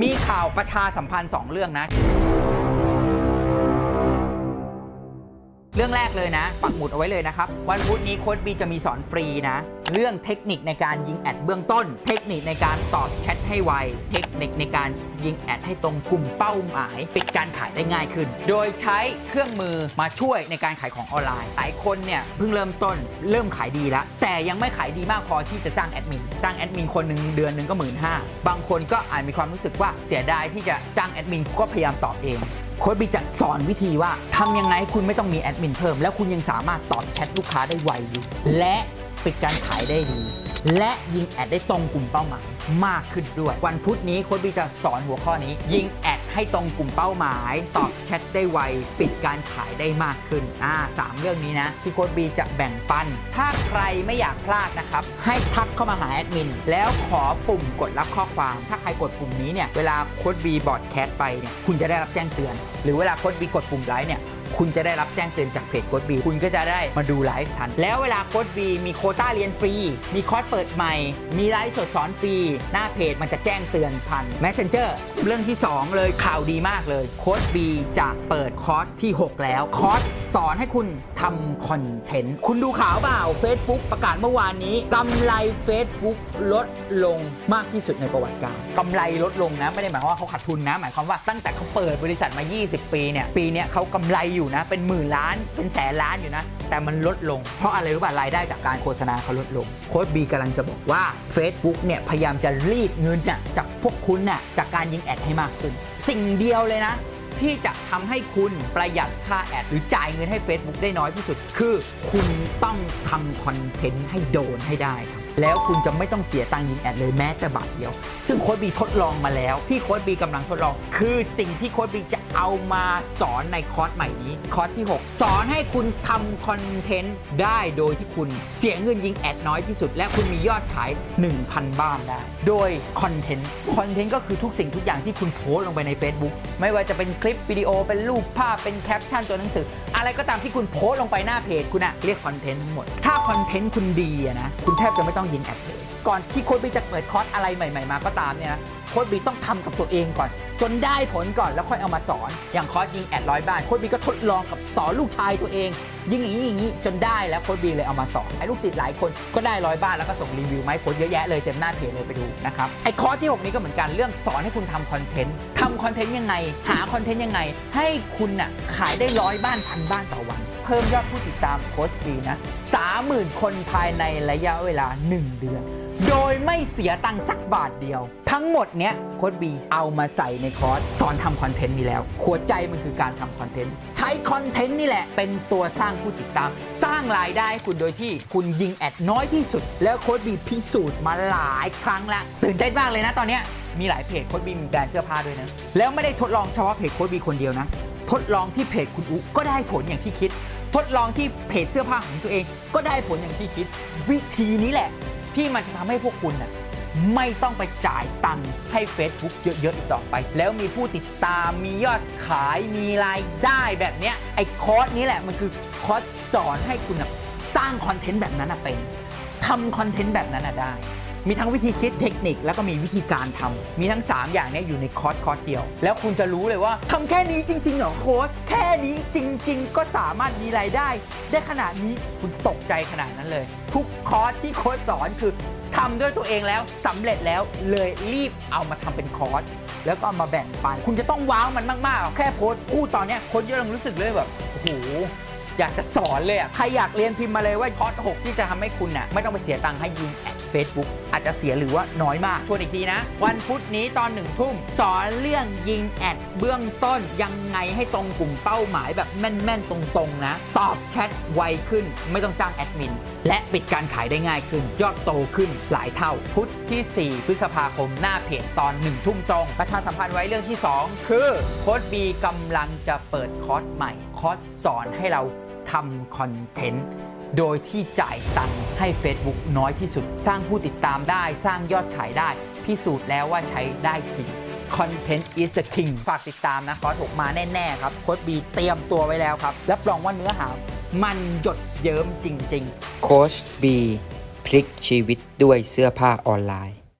มีข่าวประชาสัมพันธ์ 2 เรื่องนะ เรื่องแรกเลยนะปักหมุดเอาไว้เลยนะครับ วันพุธนี้โค้ดบีจะมีสอนฟรีนะ เรื่องเทคนิคในการยิงแอดเบื้องต้น เทคนิคในการตอบแชทให้ไว เทคนิคในการยิงแอดให้ตรงกลุ่มเป้าหมาย ปิดการขายได้ง่ายขึ้น โดยใช้เครื่องมือมาช่วยในการขายของออนไลน์หลายคนเนี่ยเพิ่งเริ่มต้นเริ่มขายดีแล้วแต่ยังไม่ขายดีมากพอที่จะจ้างแอดมินจ้างแอดมินคนหนึ่งเดือนหนึ่งก็หมื่นห้าบางคนก็อาจมีความรู้สึกว่าเสียดายที่จะจ้างแอดมินก็พยายามตอบเอง โค้ดบีจะสอนวิธีว่าทำยังไงให้คุณไม่ต้องมีแอดมินเพิ่ม แล้วคุณยังสามารถตอบแชทลูกค้าได้ไวอยู่และปิดการขายได้ดี และยิงแอดได้ตรงกลุ่มเป้าหมายมากขึ้นด้วย วันพุธนี้โค้ดบีจะสอนหัวข้อนี้ ยิงแอด ให้ตรงกลุ่มเป้าหมาย ตอบแชทได้ไว ปิดการขายได้มากขึ้น อ่าสามเรื่องนี้นะ ที่โค้ดบีจะแบ่งปัน ถ้าใครไม่อยากพลาดนะครับ ให้ทักเข้ามาหาแอดมิน แล้วขอปุ่มกดรับข้อความ ถ้าใครกดปุ่มนี้เนี่ย เวลาโค้ดบีบอดแคสไปเนี่ย คุณจะได้รับแจ้งเตือน หรือเวลาโค้ดบีกดปุ่มไลค์เนี่ย คุณจะได้รับแจ้งเตือนจากเพจโค้ดบีคุณก็จะได้มาดูไลฟ์ทัน แล้วเวลาโค้ดบีมีโคต้าเรียนฟรี มีคอร์สเปิดใหม่ มีไลฟ์สดสอนฟรี หน้าเพจมันจะแจ้งเตือนทัน Messenger เรื่องที่ 2 เลยข่าวดีมากเลยโค้ดบีจะเปิดคอร์สที่ 6 แล้ว คอร์สสอนให้คุณทำคอนเทนต์ คุณดูข่าวเปล่า Facebook ประกาศเมื่อวานนี้กำไร Facebook ลดลงมากที่สุดในประวัติการกำไรลดลงนะไม่ได้หมายความว่าเขาขาดทุนนะ หมายความว่าตั้งแต่เขาเปิดบริษัทมา 20 ปีเนี่ยปีเนี้ยเขากำไรอยู่นะ เป็นหมื่นล้านเป็นแสนล้านอยู่นะ แต่มันลดลง เพราะอะไรรู้ป่ะรายได้จากการโฆษณาเขาลดลง โค้ดบีกำลังจะบอกว่า Facebook เนี่ยพยายามจะรีดเงินน่ะจากพวกคุณน่ะจากการยิงแอดให้มากขึ้น สิ่งเดียวเลยนะที่จะทำให้คุณประหยัดค่าแอด หรือจ่ายเงินให้ Facebook ได้น้อยที่สุด คือคุณต้องทำคอนเทนต์ให้โดนให้ได้ครับ แล้วคุณจะไม่ต้องเสียตังค์ยิงแอดเลยแม้แต่บาทเดียว ซึ่งโค้ดบีทดลองมาแล้ว ที่โค้ดบีกำลังทดลอง คือสิ่งที่โค้ดบีจะเอามาสอนในคอร์สใหม่นี้คอร์สที่ 6 สอนให้คุณทำคอนเทนต์ได้โดยที่คุณเสียเงินยิงแอดน้อยที่สุด และคุณมียอดขาย 1,000 บ้านได้ โดยคอนเทนต์คอนเทนต์ก็คือทุกสิ่งทุกอย่างที่คุณโพสต์ลงไปใน Facebook ไม่ว่าจะเป็นคลิปวิดีโอเป็นรูปภาพเป็นแคปชั่นตัวหนังสือ อะไรก็ตามที่คุณโพสต์ลงไปหน้าเพจคุณอะเรียกคอนเทนต์ทั้งหมดถ้าคอนเทนต์คุณดีอะนะคุณแทบจะไม่ต้องยิงแอดเลยก่อนที่โค้ดบีจะเปิดคอร์สอะไรใหม่ ๆ มาก็ตามเนี่ยนะ โค้ดบีต้องทำกับตัวเองก่อน จนได้ผลก่อนแล้วค่อยเอามาสอน อย่างคอร์สยิงแอดร้อยบ้านโค้ดบีก็ทดลองกับสอนลูกชายตัวเอง ยิงอย่างนี้อย่างนี้จนได้แล้วโค้ดบีเลยเอามาสอนไอ้ลูกศิษย์หลายคนก็ได้ร้อยบ้านแล้วก็ส่งรีวิวมาให้โค้ดเยอะแยะเลยเต็มหน้าเพจเลยไปดูนะครับไอ้คอร์สที่ 6 นี้ก็เหมือนกันเรื่องสอนให้คุณทำคอนเทนต์ทำคอนเทนต์ยังไง หาคอนเทนต์ยังไง ให้คุณน่ะขายได้ร้อยบ้านพันบ้านต่อวัน เพิ่มยอดผู้ติดตามโค้ดบีนะ30,000คนภายในระยะเวลา 1 เดือน โดยไม่เสียตังค์สักบาทเดียว ทั้งหมดเนี้ยโค้ดบีเอามาใส่ในคอร์สสอนทำคอนเทนต์นี้แล้วหัวใจมันคือการทำคอนเทนต์ใช้คอนเทนต์นี่แหละ เป็นตัวสร้างผู้ติดตาม สร้างรายได้คุณโดยที่คุณยิงแอดน้อยที่สุด แล้วโค้ดบีพิสูจน์มาหลายครั้งแล้วตื่นเต้นมากเลยนะตอนเนี้ยมีหลายเพจโค้ดบีมีแบรนด์เสื้อผ้าด้วยนะแล้วไม่ได้ทดลองเฉพาะเพจโค้ดบีคนเดียวนะ ทดลองที่เพจคุณอุก็ได้ผลอย่างที่คิด ทดลองที่เพจเสื้อผ้าของตัวเอง ก็ได้ผลอย่างที่คิด วิธีนี้แหละ ที่มันจะทำให้พวกคุณน่ะ ไม่ต้องไปจ่ายตังค์ให้ Facebook เยอะๆอีกต่อไป แล้วมีผู้ติดตามมียอดขายมีรายได้แบบเนี้ยไอ้คอร์สนี้แหละมันคือคอร์สสอนให้คุณสร้างคอนเทนต์แบบนั้นน่ะเป็นทำคอนเทนต์แบบนั้นน่ะได้ มีทั้งวิธีคิดเทคนิคแล้วก็มีวิธีการทำมีทั้ง 3 อย่างนี้อยู่ในคอร์สคอร์สเดียว แล้วคุณจะรู้เลยว่าทำแค่นี้จริงๆเหรอโค้ชแค่นี้จริง ๆ ก็สามารถมีรายได้ ได้ขนาดนี้คุณตกใจขนาดนั้นเลย ทุกคอร์สที่โค้ชสอนคือทำด้วยตัวเองแล้วสำเร็จแล้วเลยรีบเอามาทำเป็นคอร์สแล้วก็เอามาแบ่งปัน คุณจะต้องว้าวมันมากๆ แค่โพสต์พูดตอนนี้คนเยอะรู้สึกเลยแบบโอ้โหอยากจะสอนเลยอะใครอยากเรียนพิมพ์มาเลยว่าคอร์ส6ที่จะทำให้คุณน่ะไม่ต้องไปเสียตังค์ให้ยิงแอ Facebook อาจจะเสียหรือว่าน้อยมากทวนอีกทีนะ วันพุธนี้ตอนหนึ่งทุ่มสอนเรื่องยิงแอดเบื้องต้นยังไงให้ตรงกลุ่มเป้าหมายแบบแม่นๆ ตรงๆ นะ ตอบแชทไวขึ้น ไม่ต้องจ้างแอดมิน และปิดการขายได้ง่ายขึ้น ยอดโตขึ้นหลายเท่า พุธที่ 4 พฤษภาคมหน้าเพจตอน1ทุ่มตรง ประชาสัมพันธ์ไว้เรื่องที่ 2 คือโค้ดบีกำลังจะเปิดคอร์สใหม่คอร์สสอนให้เราทำคอนเทนต์ โดยที่จ่ายตังค์ให้ Facebook น้อยที่สุด สร้างผู้ติดตามได้ สร้างยอดขายได้ พิสูจน์แล้วว่าใช้ได้จริง Content is the king ฝากติดตามนะคอร์ส6มาแน่ ๆ ครับ โค้ดบีเตรียมตัวไว้แล้วครับ รับรองว่าเนื้อหา มันหยดเยิ้มจริง ๆ โค้ชบีพลิกชีวิตด้วยเสื้อผ้าออนไลน์